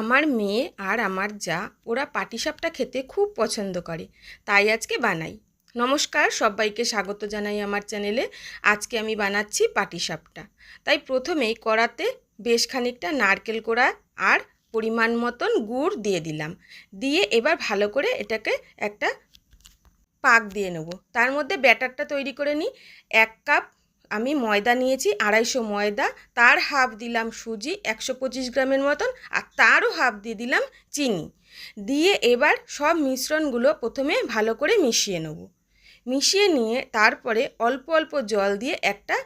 আমার মেয়ে আর আমার যা, ওরা পাটিসাপটা খেতে খুব পছন্দ করে, তাই আজকে বানাই। নমস্কার, সবাইকে স্বাগত জানাই আমার চ্যানেলে। আজকে আমি বানাচ্ছি পাটিসাপটা। তাই প্রথমেই কড়াতে বেশ খানিকটা নারকেল কোড়া আর পরিমাণ মতন গুড় দিয়ে দিলাম। দিয়ে এবার ভালো করে এটাকে একটা পাক দিয়ে নেব। তার মধ্যে ব্যাটারটা তৈরি করে নিই। এক কাপ আমি ময়দা নিয়েছি, আড়াইশো ময়দা, তার হাফ দিলাম সুজি, একশো পঁচিশ গ্রামের মতন, আর তারও হাফ দিয়ে দিলাম চিনি। দিয়ে এবার সব মিশ্রণগুলো প্রথমে ভালো করে মিশিয়ে নেব। মিশিয়ে নিয়ে তারপরে অল্প অল্প জল দিয়ে একটা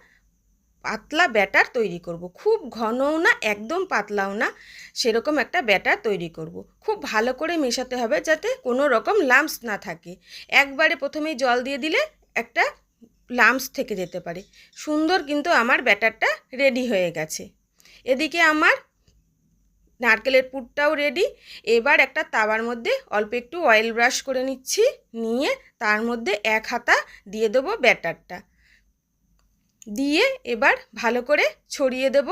পাতলা ব্যাটার তৈরি করব। খুব ঘনও না, একদম পাতলাও না, সেরকম একটা ব্যাটার তৈরি করব। খুব ভালো করে মেশাতে হবে যাতে কোনো রকম লাম্পস না থাকে। একবারে প্রথমেই জল দিয়ে দিলে একটা লাম্পস থেকে যেতে পারে। সুন্দর কিন্তু আমার ব্যাটারটা রেডি হয়ে গেছে। এদিকে আমার নারকেলের পুরটাও রেডি এবার একটা তাওয়ার মধ্যে অল্প একটু অয়েল ব্রাশ করে নিচ্ছি, নিয়ে তার মধ্যে এক হাতা দিয়ে দেবো ব্যাটারটা। দিয়ে এবার ভালো করে ছড়িয়ে দেব।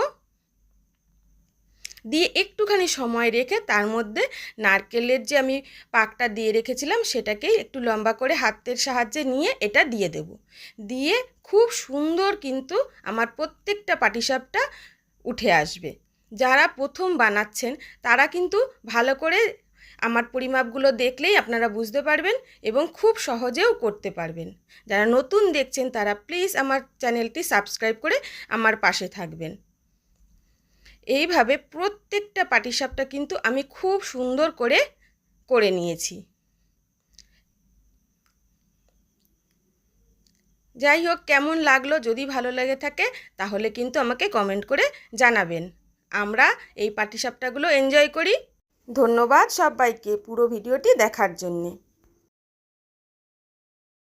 দিয়ে একটুখানি সময় রেখে তার মধ্যে নারকেলের যে আমি পাকটা দিয়ে রেখেছিলাম সেটাকেই একটু লম্বা করে হাতের সাহায্যে নিয়ে এটা দিয়ে দেব। দিয়ে খুব সুন্দর কিন্তু আমার প্রত্যেকটা পাটিসাপটা উঠে আসবে। যারা প্রথম বানাচ্ছেন তারা কিন্তু ভালো করে আমার পরিমাপগুলো দেখলেই আপনারা বুঝতে পারবেন এবং খুব সহজেও করতে পারবেন। যারা নতুন দেখছেন তারা প্লিজ আমার চ্যানেলটি সাবস্ক্রাইব করে আমার পাশে থাকবেন। এইভাবে প্রত্যেকটা পাটিসাপটা কিন্তু আমি খুব সুন্দর করে করে নিয়েছি। যাই হোক, কেমন লাগল যদি ভালো লেগে থাকে তাহলে কিন্তু আমাকে কমেন্ট করে জানাবেন। আমরা এই পাটিসাপটাগুলো এনজয় করি। ধন্যবাদ সবাইকে পুরো ভিডিওটি দেখার জন্যে।